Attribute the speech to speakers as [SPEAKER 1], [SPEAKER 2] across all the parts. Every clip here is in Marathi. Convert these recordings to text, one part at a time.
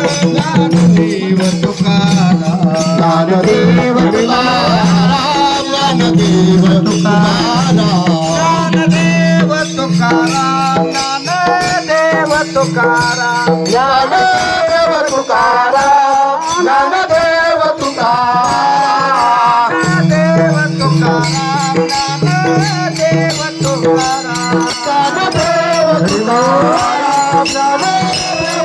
[SPEAKER 1] ज्ञानदेव तुकाराम ज्ञानदेव तुकाराम
[SPEAKER 2] ज्ञानदेव तुकाराम
[SPEAKER 1] ज्ञानदेव तुकाराम ज्ञानदेव तुकाराम ज्ञानदेव तुकाराम ज्ञानदेव तुकाराम ज्ञानदेव तुकाराम ज्ञानदेव तुकाराम ज्ञानदेव तुकाराम ज्ञानदेव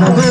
[SPEAKER 2] त